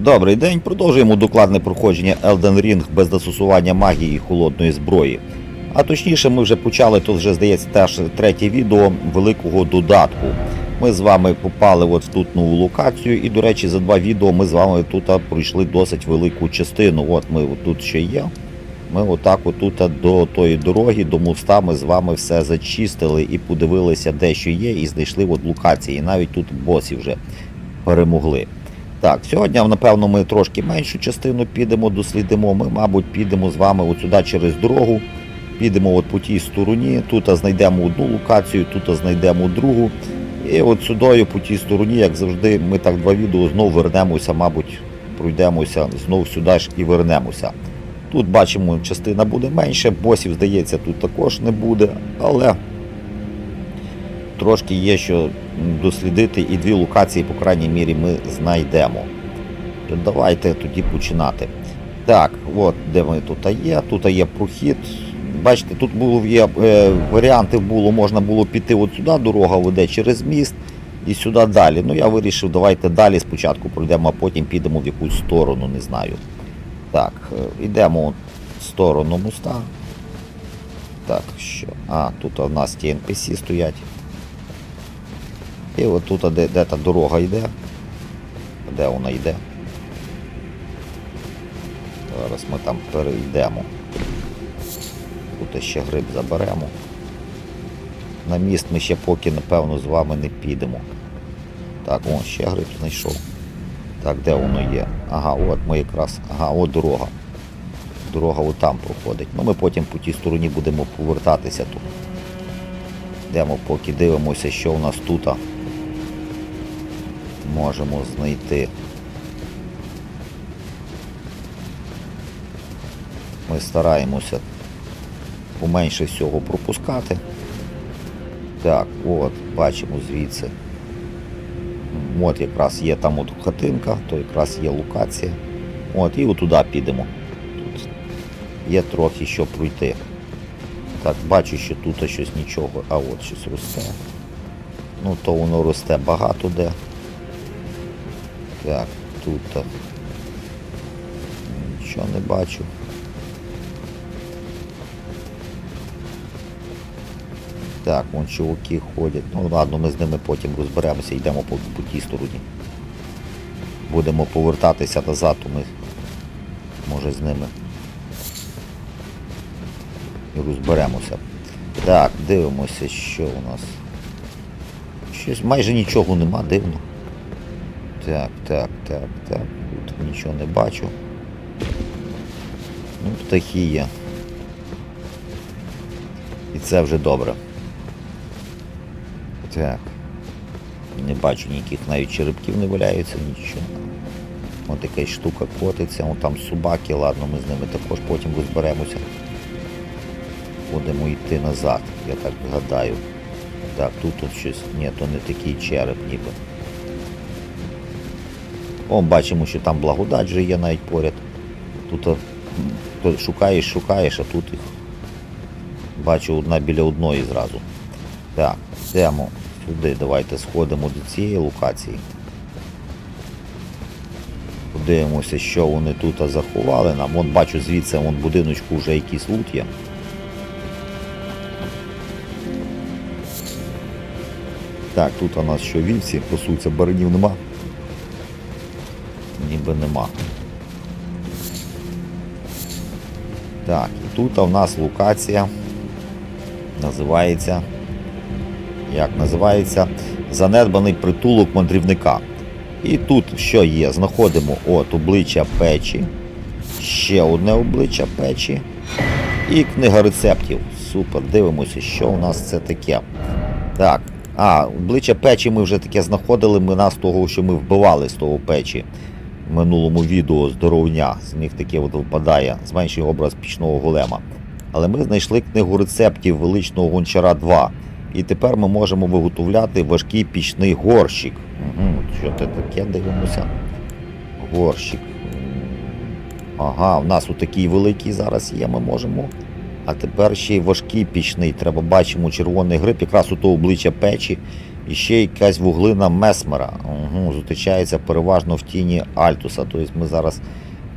Добрий день. Продовжуємо докладне проходження Elden Ring без застосування магії і холодної зброї. А точніше, ми вже почали, то вже здається теж третє відео великого додатку. Ми з вами попали от в тут нову локацію, і, до речі, за два відео ми з вами тут пройшли досить велику частину. От ми тут ще є. Ми отак отут до тої дороги, до моста, ми з вами все зачистили і подивилися, де що є, і знайшли от локації. І навіть тут босів вже перемогли. Так, сьогодні, напевно, ми трошки меншу частину підемо, дослідимо. Ми, мабуть, підемо з вами сюди через дорогу. Підемо от по тій стороні, тут знайдемо одну локацію, тут знайдемо другу. І от сюди, по тій стороні, як завжди, ми так два відео знову вернемося, мабуть, пройдемося знову сюди ж і вернемося. Тут бачимо, частина буде менше, босів, здається, тут також не буде, але трошки є що дослідити, і дві локації, по крайній мірі, ми знайдемо. Давайте тоді починати. Так, от де ми тут є. Тут є прохід. Бачите, тут було є е, варіанти було, можна було піти от сюди, дорога веде через міст і сюди далі. Ну я вирішив, давайте далі спочатку пройдемо, а потім підемо в якусь сторону, не знаю. Так, е, йдемо в сторону моста. Так, що? А, тут у нас ті NPC стоять. І от тут, де, де та дорога йде. Де вона йде? Зараз ми там перейдемо. Тут ще гриб заберемо. На міст ми ще поки, напевно, з вами не підемо. Так, вон ще гриб знайшов. Так, де воно є? Ага, от ми якраз. Ага, от дорога. Дорога от там проходить. Ну ми потім по тій стороні будемо повертатися тут. Йдемо поки дивимося, що у нас тут можемо знайти. Ми стараємося поменше всього пропускати. Так, от, бачимо звідси. От якраз є там от хатинка, то якраз є локація. От, і отуди підемо. Тут є трохи що пройти. Так, бачу, що тут щось нічого, а от щось росте. Ну, то воно росте багато де. Так, тут нічого не бачу. Так, вон чуваки ходять. Ну ладно, ми з ними потім розберемося, йдемо по, по тій стороні. Будемо повертатися назад, то ми може з ними і розберемося. Так, дивимося, що у нас. Щось майже нічого нема, дивно. Так, так, так, так. Тут нічого не бачу. Ну, птахи є. І це вже добре. Так. Не бачу ніяких навіть черепків не валяються, нічого. Ось якась штука котиться, Вон там собаки, ладно, ми з ними також потім розберемося. Будемо йти назад, я так гадаю. Так, тут тут щось. Ні, то не такий череп ніби. О, бачимо, що там благодать вже є навіть поряд. Тут то шукаєш, шукаєш, а тут їх бачу одна біля одної зразу. Так, йдемо сюди, давайте сходимо до цієї локації. Подивимося, що вони тут заховали нам. Вон бачу звідси вон будиночку вже якийсь лут є. Так, тут у нас що вівці, пасуться, баранів нема. Ніби нема. Так, і тут у нас локація називається. Як називається? Занедбаний притулок мандрівника. І тут що є? Знаходимо от обличчя печі, ще одне обличчя печі і книга рецептів. Супер, дивимося, що у нас це таке. Так, а, обличчя печі ми вже таке знаходили. Ми нас того, що ми вбивали з того печі минулому відео здоровня. З них таке от випадає, зменшує образ пічного голема. Але ми знайшли книгу рецептів величного гончара 2. І тепер ми можемо виготовляти важкий пічний горщик. Угу, що це таке дивимося? Горщик. Ага, в нас отакий великий зараз є, ми можемо. А тепер ще й важкий пічний. Треба бачимо червоний гриб, якраз у то обличчя печі. І ще якась вуглина Месмера. Угу, зустрічається переважно в тіні Альтуса. Тобто ми зараз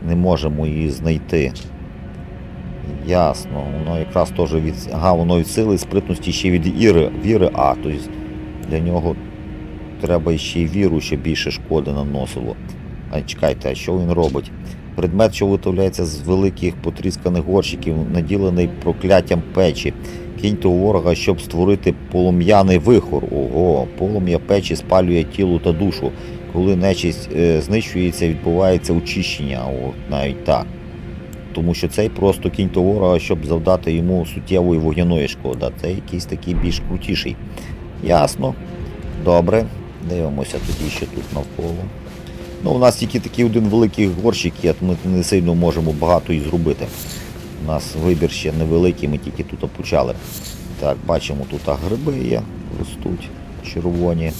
не можемо її знайти. Ясно, воно якраз теж від. Ага, сили і спритності ще від Іри, віри А. Тобто для нього треба ще й віру, щоб більше шкоди наносило. А чекайте, а що він робить? Предмет, що виготовляється з великих потрісканих горщиків, наділений прокляттям печі. Кіньте у ворога, щоб створити полум'яний вихор. Ого, полум'я печі спалює тіло та душу. Коли нечисть е, знищується, відбувається очищення. От навіть так. Тому що цей просто кінь до ворога, щоб завдати йому суттєвої вогняної шкоди. Це якийсь такий більш крутіший. Ясно. Добре. Дивимося тоді ще тут навколо. Ну, у нас тільки такий один великий горщик є, ми не сильно можемо багато і зробити. У нас вибір ще невеликий, ми тільки тут почали. Так, бачимо, тут гриби є, ростуть червоні.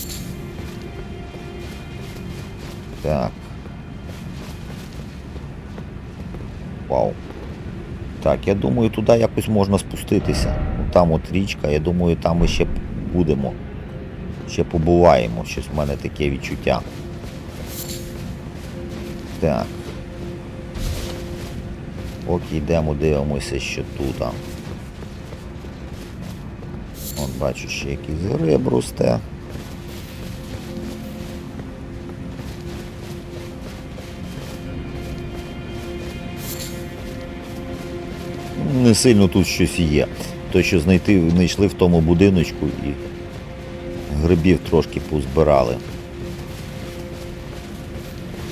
Так. Вау. Так, я думаю, туди якось можна спуститися. Там от річка, я думаю, там ми ще будемо. Ще побуваємо. Щось в мене таке відчуття. Так. Поки йдемо, дивимося, що тут. От бачу, ще якийсь гриб росте. Не сильно тут щось є. То, що знайти, знайшли в тому будиночку і грибів трошки позбирали.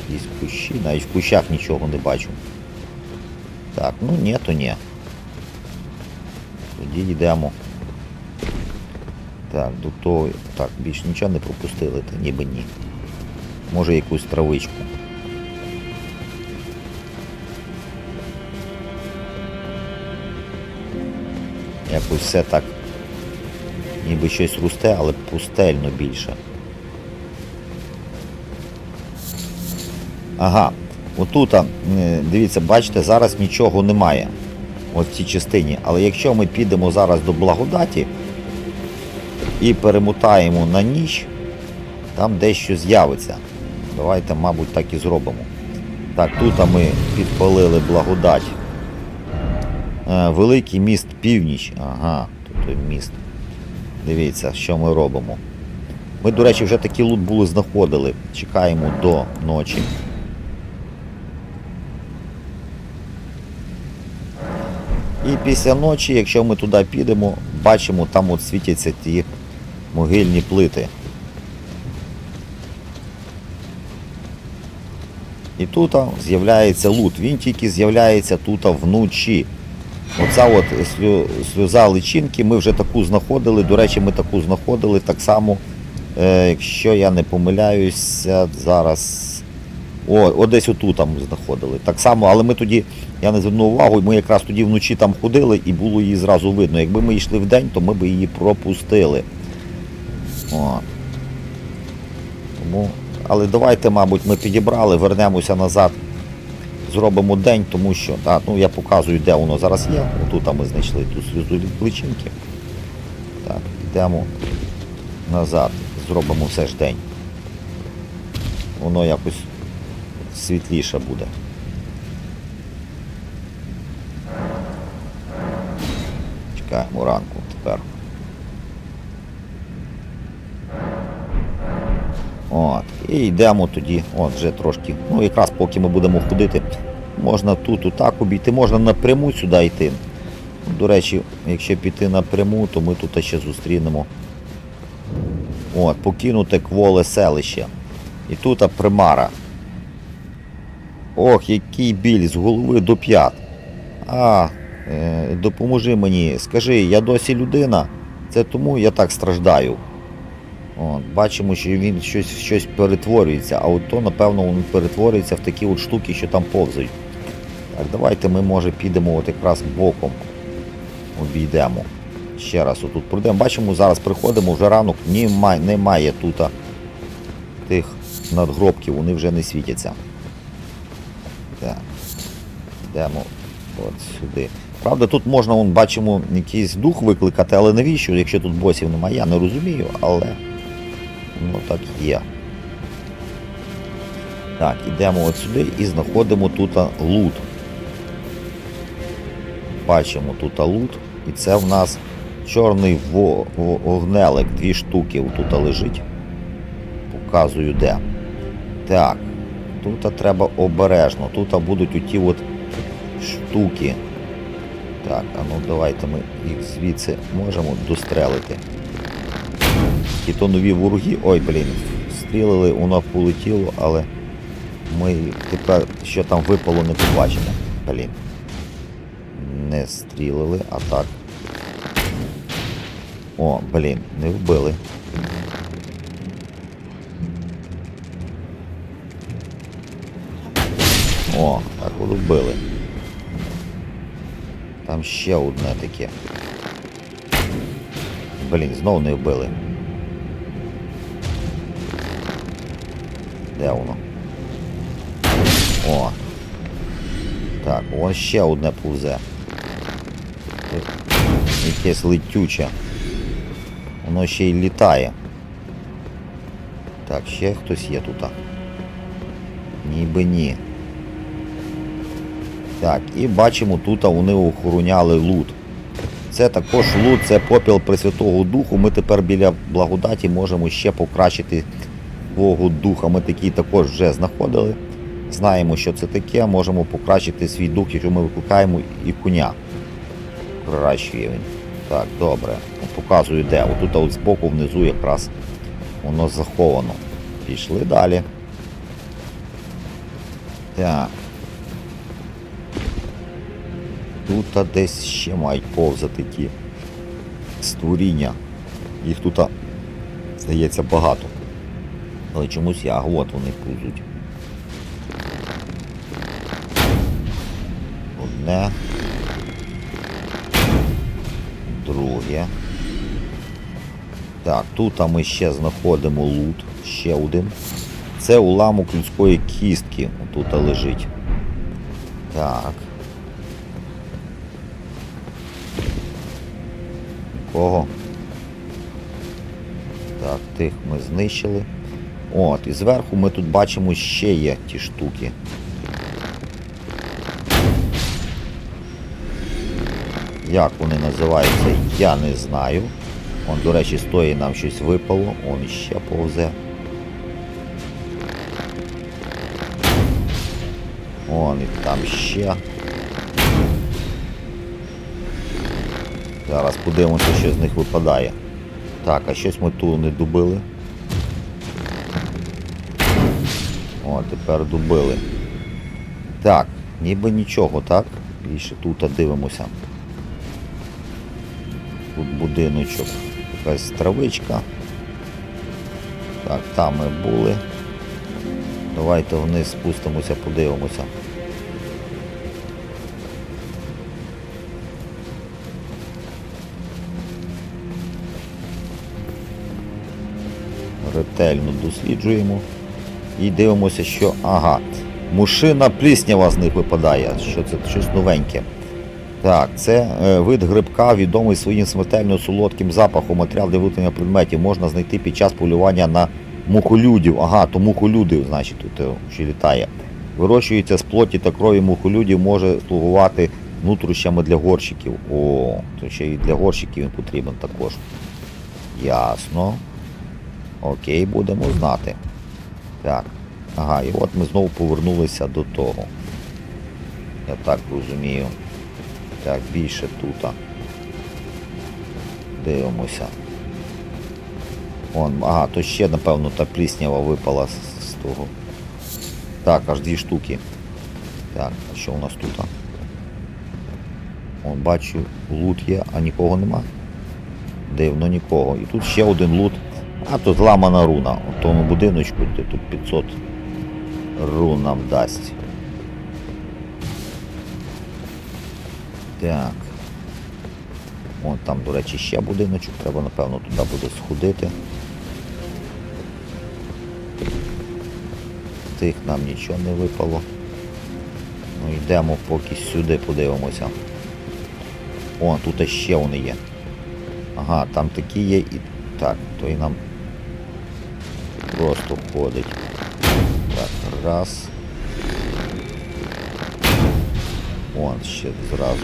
Якісь кущі, навіть в кущах нічого не бачу. Так, ну ні, то ні. Тоді йдемо. Так, до того. Так, більш нічого не пропустили, та ніби ні. Може якусь травичку. Якось все так. Ніби щось росте, але пустельно більше. Ага, отут, е, дивіться, бачите, зараз нічого немає. От в цій частині. Але якщо ми підемо зараз до благодаті і перемотаємо на ніч, там дещо з'явиться. Давайте, мабуть, так і зробимо. Так, тут ми підпалили благодать. Е, Великий міст північ. Ага, тут міст. Дивіться, що ми робимо. Ми, до речі, вже такий лут були знаходили. Чекаємо до ночі. І після ночі, якщо ми туди підемо, бачимо, там от світяться ті могильні плити. І тут з'являється лут. Він тільки з'являється тут вночі. Оця от сльоза личинки, ми вже таку знаходили. До речі, ми таку знаходили так само, е, якщо я не помиляюся, зараз. О, от десь отут там знаходили. Так само, але ми тоді, я не звернув увагу, ми якраз тоді вночі там ходили і було її зразу видно. Якби ми йшли вдень, то ми б її пропустили. О. Тому, але давайте, мабуть, ми підібрали, вернемося назад, зробимо день, тому що, так, ну я показую, де воно зараз є. Отут ми знайшли ту сльозу личинки. Так, йдемо назад, зробимо все ж день. Воно якось світліше буде. Чекаємо ранку тепер. От, і йдемо тоді, от вже трошки, ну якраз поки ми будемо ходити, можна тут отак обійти, можна напряму сюди йти. До речі, якщо піти напряму, то ми тут ще зустрінемо от, покинуте кволе селище. І тут примара. Ох, який біль з голови до п'ят. А, е, допоможи мені, скажи, я досі людина, це тому я так страждаю. От, бачимо, що він щось, щось перетворюється, а от то, напевно, він перетворюється в такі от штуки, що там повзають. Так, давайте ми, може, підемо от якраз боком. Обійдемо. Ще раз отут пройдемо. Бачимо, зараз приходимо, вже ранок немає, немає тут тих надгробків, вони вже не світяться. Так. Йдемо от сюди. Правда, тут можна, вон, бачимо, якийсь дух викликати, але навіщо, якщо тут босів немає, я не розумію, але Ну так є. Так, ідемо от сюди і знаходимо тут лут. Бачимо тут лут. І це в нас чорний во- во- вогнелик, дві штуки тут лежить. Показую де. Так, тут треба обережно. Тут будуть оті от штуки. Так, а ну давайте ми їх звідси можемо дострелити. І то нові вороги. Ой, блін, стрілили, воно полетіло, але ми тепер, що там випало, не побачимо. Блін. Не стрілили, а так. О, блін, не вбили. О, так от вбили. Там ще одне таке. Блін, знову не вбили. Де воно? О. Так, ось ще одне повзе. Якесь летюче. Воно ще й літає. Так, ще хтось є тут. Ніби ні. Так, і бачимо, тут вони охороняли лут. Це також лут, це попіл Пресвятого Духу. Ми тепер біля благодаті можемо ще покращити свого духа. Ми такий також вже знаходили. Знаємо, що це таке, можемо покращити свій дух, якщо ми викликаємо і коня. Приращує він. Так, добре. Показую де. Отут от збоку внизу якраз воно заховано. Пішли далі. Так. Тут десь ще мають повзати ті створіння. Їх тут, здається, багато. Але чомусь я, от вони повзуть. Одне. Друге. Так, тут ми ще знаходимо лут. Ще один. Це уламок людської кістки. Тут лежить. Так. Кого? Так, тих ми знищили. От, і зверху ми тут бачимо ще є ті штуки. Як вони називаються, я не знаю. Он, до речі, стої нам щось випало, он іще повзе. Он і там ще. Зараз подивимося, що з них випадає. Так, а щось ми тут не добили. О, тепер добили. Так, ніби нічого, так? Більше тут дивимося. Тут будиночок. Якась травичка. Так, там ми були. Давайте вниз спустимося, подивимося. Ретельно досліджуємо. І дивимося, що. Ага. Мушина пліснява з них випадає. Що це щось новеньке. Так, це е, вид грибка, відомий своїм смертельно солодким запахом, матеріал для виготовлення предметів можна знайти під час полювання на мухолюдів. Ага, то мухолюдів, значить, тут е, ще літає. Вирощується з плоті та крові мухолюдів, може слугувати нутрощами для горщиків. О, то ще і для горщиків він потрібен також. Ясно. Окей, будемо знати. Так. Ага, і от ми знову повернулися до того. Я так розумію. Так, більше тут. Дивимося. Вон, ага, то ще, напевно, та пліснява випала з, того. Так, аж дві штуки. Так, а що у нас тут? Вон, бачу, лут є, а нікого нема. Дивно нікого. І тут ще один лут. А тут ламана руна. У тому будиночку, де тут 500 рун нам дасть. Так. Вон там, до речі, ще будиночок, треба, напевно, туди буде сходити. Тих нам нічого не випало. Ну йдемо поки сюди подивимося. О, тут ще вони є. Ага, там такі є і... Так, то і нам просто ходить. Так, раз. Вон ще зразу.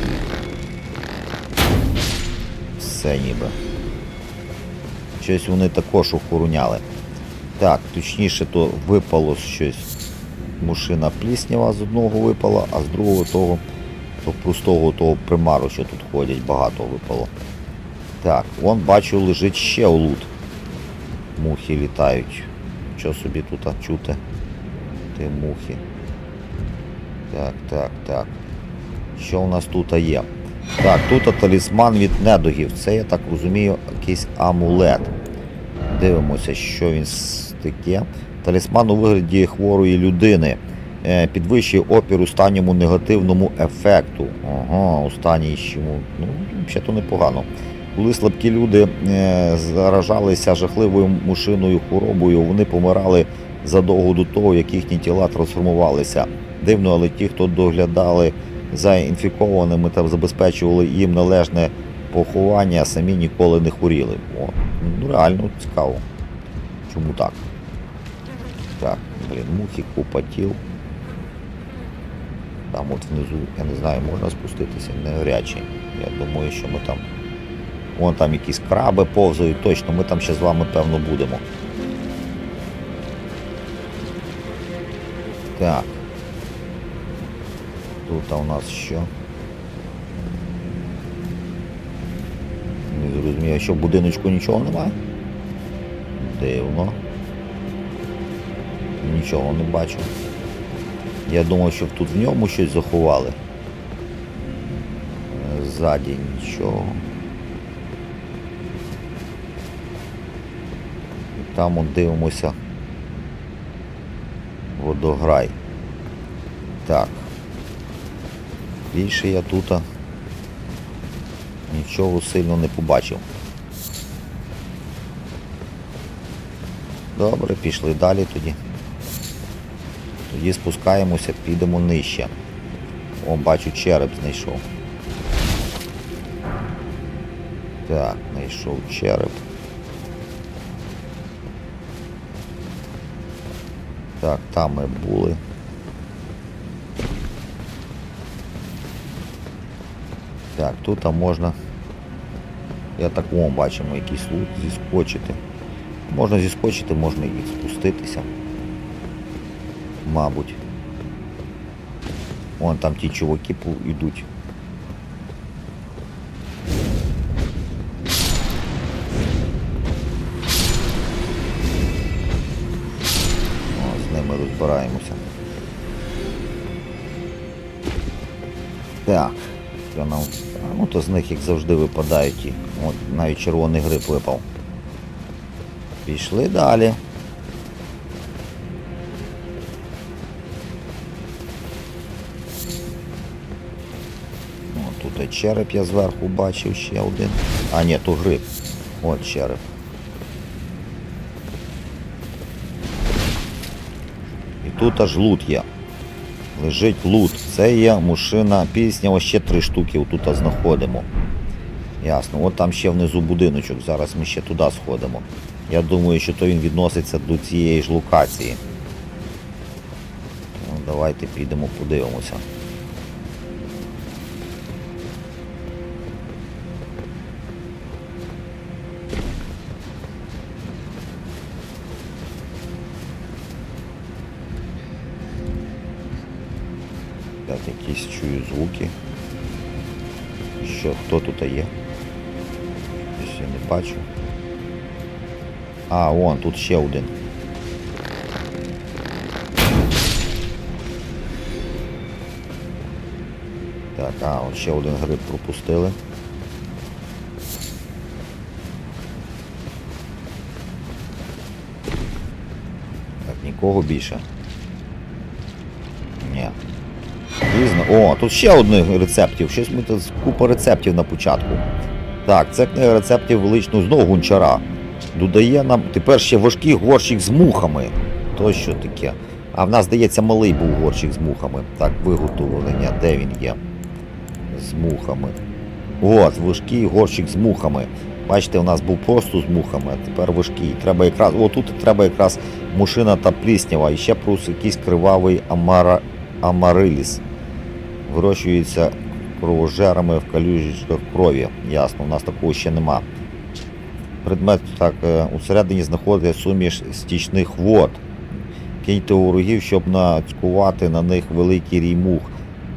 Все ніби. Щось вони також охороняли. Так, точніше, то випало щось. Мушина пліснява з одного випала, а з другого того, то простого того примару, що тут ходять, багато випало. Так, вон бачу, лежить ще лут. Мухи літають. Що собі тут чути? Ти мухи. Так, так, так. Що у нас тут є? Так, тут талісман від недогів. Це, я так розумію, якийсь амулет. Дивимося, що він таке. Талісман у вигляді хворої людини. Е, Підвищує опір останньому негативному ефекту. Ага, останній ще. Ну, взагалі то непогано. Коли слабкі люди е, заражалися жахливою мушиною хворобою, вони помирали задовго до того, як їхні тіла трансформувалися. Дивно, але ті, хто доглядали за інфікованими та забезпечували їм належне поховання, самі ніколи не хворіли. О, ну реально цікаво. Чому так? Так, блін, мухи, купа тіл. Там от внизу, я не знаю, можна спуститися, не гарячі. Я думаю, що ми там. Вон там якісь краби повзають, точно, ми там ще з вами певно будемо. Так. Тут у нас що? Не зрозумію, що в будиночку нічого немає? Дивно. Нічого не бачу. Я думав, що тут в ньому щось заховали. Ззаді нічого. І Там от дивимося. Водограй. Так. Більше я тут нічого сильно не побачив. Добре, пішли далі тоді. Тоді спускаємося, підемо нижче. О, бачу, череп знайшов. Так, знайшов череп. Так, там ми були. Так, тут можна. Я так вон бачимо якийсь лут зіскочити. Можна зіскочити, можна і спуститися. Мабуть. Вон там ті чуваки йдуть. Розбираємося. Так, що нам. Ну то з них як завжди випадають ті. От навіть червоний гриб випав. Пішли далі. Тут і череп я зверху бачив ще один. А ні, то гриб. От череп. Тут аж лут є. Лежить лут. Це є мушина пісня, ось ще три штуки тут знаходимо. Ясно. От там ще внизу будиночок. Зараз ми ще туди сходимо. Я думаю, що то він відноситься до цієї ж локації. Ну, давайте підемо подивимося. Якісь чую звуки. Що, хто тут є? Щось я не бачу. А, вон, тут ще один. Так, а, от ще один гриб пропустили. Так, нікого більше. Пізно. О, тут ще одних рецептів. Щось ми тут купа рецептів на початку. Так, це книга рецептів величного знову гончара. Додає нам тепер ще важкий горщик з мухами. То що таке? А в нас, здається, малий був горщик з мухами. Так, виготовлення. Де він є? З мухами. От, важкий горщик з мухами. Бачите, у нас був просто з мухами, а тепер важкий. Треба якраз, о, тут треба якраз мушина та пліснява. І ще плюс якийсь кривавий амара, амариліс. Вирощується кровожерами в калюжах крові. Ясно, у нас такого ще нема. Предмет так, е, усередині знаходиться суміш стічних вод. Киньте у ворогів, щоб нацькувати на них великий рій мух.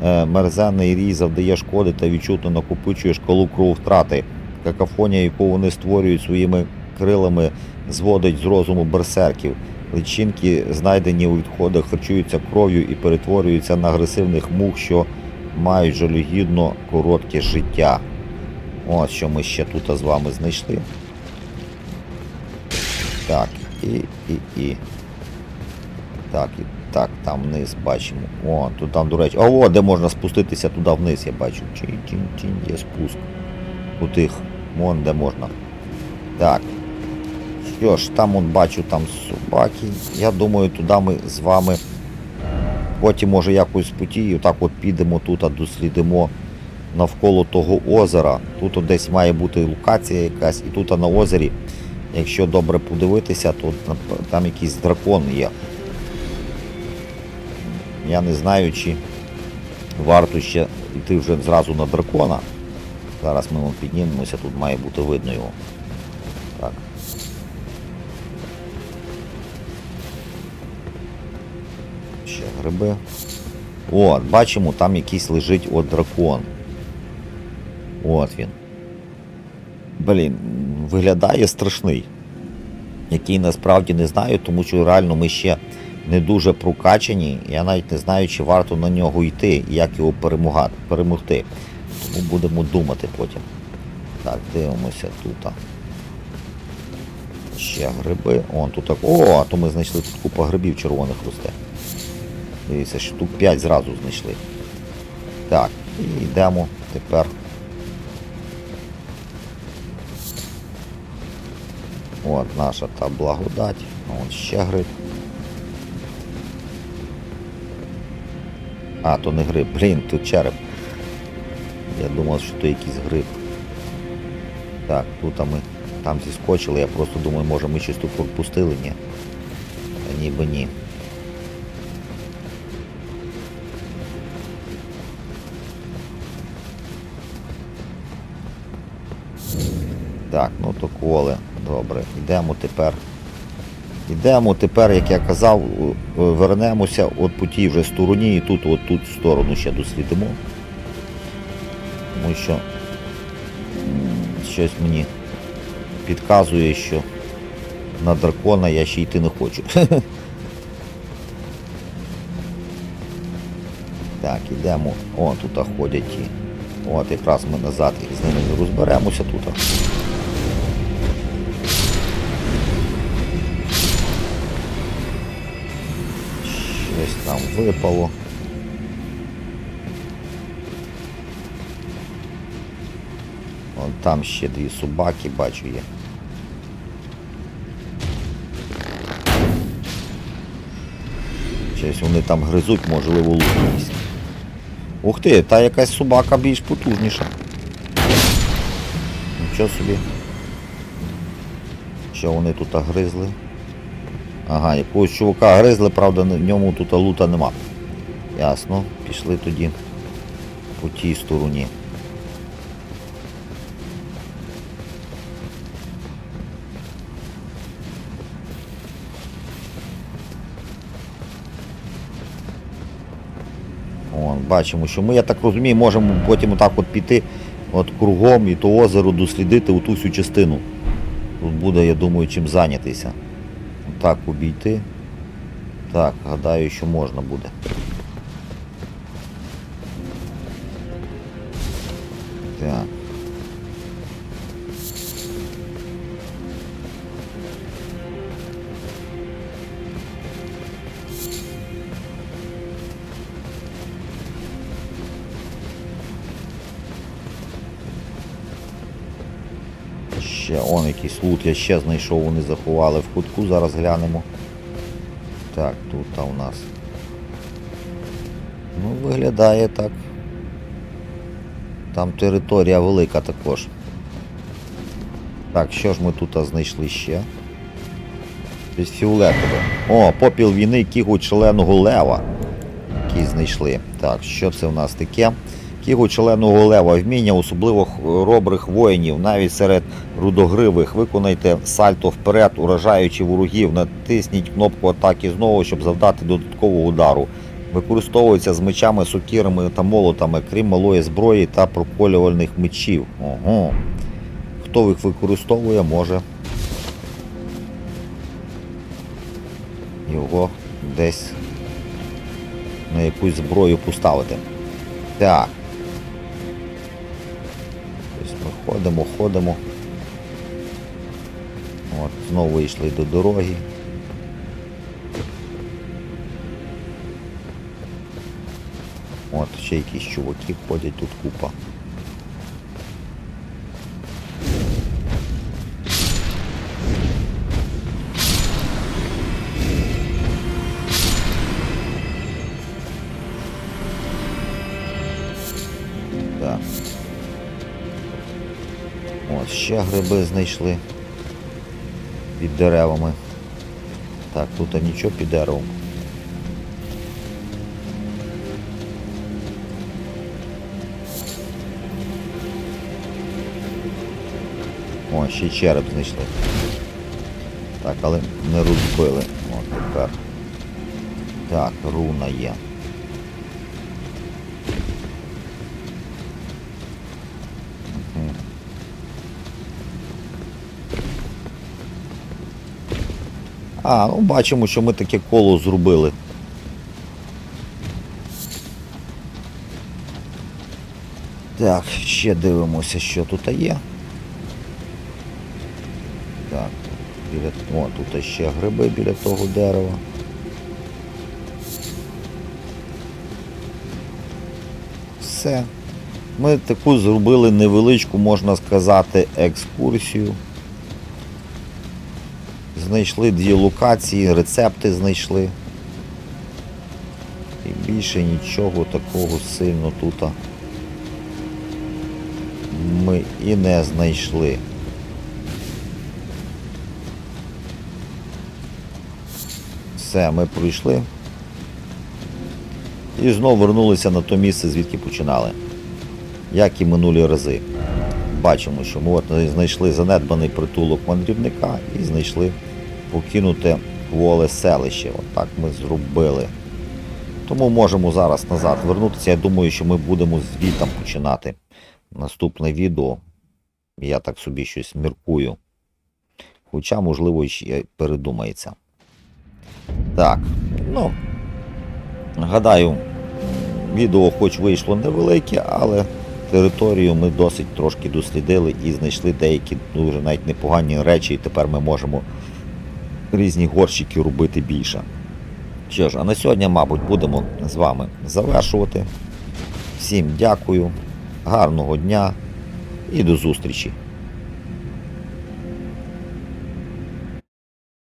Е, Мерзенний рій завдає шкоди та відчутно накопичує шкалу крововтрати. Какафонія, яку вони створюють своїми крилами, зводить з розуму берсерків. Личинки, знайдені у відходах, харчуються кров'ю і перетворюються на агресивних мух, що мають жалюгідно коротке життя. Ось що ми ще тут з вами знайшли. Так, і, і, і. Так, і так, там вниз бачимо. О, тут там, до речі. О, де можна спуститися туди вниз, я бачу. Чин, чин, чин, є спуск. У тих. Вон де можна. Так. Що ж, там он бачу там собаки. Я думаю, туди ми з вами потім може якось путію, так от підемо тут, а дослідимо навколо того озера. Тут десь має бути локація якась, і тут на озері, якщо добре подивитися, то там якийсь дракон є. Я не знаю, чи варто ще йти вже зразу на дракона. Зараз ми вон піднімемося, тут має бути видно його. Гриби. От, бачимо, там якийсь лежить от дракон. От він. Блін, виглядає страшний. Який насправді не знаю, тому що реально ми ще не дуже прокачані. Я навіть не знаю, чи варто на нього йти і як його перемагати, перемогти. Тому будемо думати потім. Так, дивимося тут. Ще гриби. О, тут так. О, а то ми знайшли тут купа грибів червоних росте. Дивіться, штук 5 зразу знайшли. Так, і йдемо тепер. От наша та благодать. От ще гриб. А, то не гриб. Блін, тут череп. Я думав, що то якийсь гриб. Так, тут ми там зіскочили, я просто думаю, може ми щось тут пропустили, ні. Ніби ні. Так, ну то коле. Добре. Йдемо тепер. Йдемо тепер, як я казав, вернемося от по тій вже стороні і тут, от тут сторону ще дослідимо. Тому що щось мені підказує, що на дракона я ще йти не хочу. Так, ідемо. О, тут ходять ті. От якраз ми назад з ними розберемося тут. Щось там випало. Вон там ще дві собаки, бачу є. Щось вони там гризуть, можливо, лут якийсь. Ух ти, та якась собака більш потужніша. Нічого собі. Що вони тут гризли? Ага, якогось чувака гризли, правда, в ньому тут лута нема. Ясно, пішли тоді по тій стороні. Вон, бачимо, що ми, я так розумію, можемо потім отак от піти от кругом і то озеро дослідити у ту всю частину. Тут буде, я думаю, чим зайнятися. Так, обійти. Так, гадаю, що можна буде. Так. Якийсь я ще знайшов, вони заховали в кутку, зараз глянемо. Так, тут а у нас. Ну, виглядає так. Там територія велика також. Так, що ж ми тут знайшли ще? Щось фіолетове. О, попіл війни кігуть шаленого лева. Який знайшли. Так, що це в нас таке? Кігуть шаленого лева. Вміння особливо хоробрих воїнів, навіть серед рудогривих. Виконайте сальто вперед, уражаючи ворогів. Натисніть кнопку атаки знову, щоб завдати додаткового удару. Використовується з мечами, сокирами та молотами, крім малої зброї та проколювальних мечів. Ого. Хто їх використовує, може його десь на якусь зброю поставити. Так. Ходимо, ходимо. От, знову вийшли до дороги. От, ще якісь чуваки ходять тут купа. Ще гриби знайшли під деревами. Так, тут нічого під деревом. О, ще череп знайшли. Так, але не розбили. О, тепер. Так, руна є. А, ну бачимо, що ми таке коло зробили. Так, ще дивимося, що тут є. Так, біля... О, тут ще гриби біля того дерева. Все. Ми таку зробили невеличку, можна сказати, екскурсію. Знайшли дві локації, рецепти знайшли. І більше нічого такого сильно тут ми і не знайшли. Все, ми пройшли. І знову вернулися на те місце, звідки починали. Як і минулі рази. Бачимо, що ми от знайшли занедбаний притулок мандрівника і знайшли покинуте кволе селище. Отак ми зробили. Тому можемо зараз назад вернутися. Я думаю, що ми будемо звітом починати наступне відео. Я так собі щось міркую. Хоча, можливо, ще передумається. Так, ну, гадаю, відео хоч вийшло невелике, але територію ми досить трошки дослідили і знайшли деякі дуже навіть непогані речі, і тепер ми можемо різні горщики робити більше. Що ж, а на сьогодні, мабуть, будемо з вами завершувати. Всім дякую, гарного дня і до зустрічі!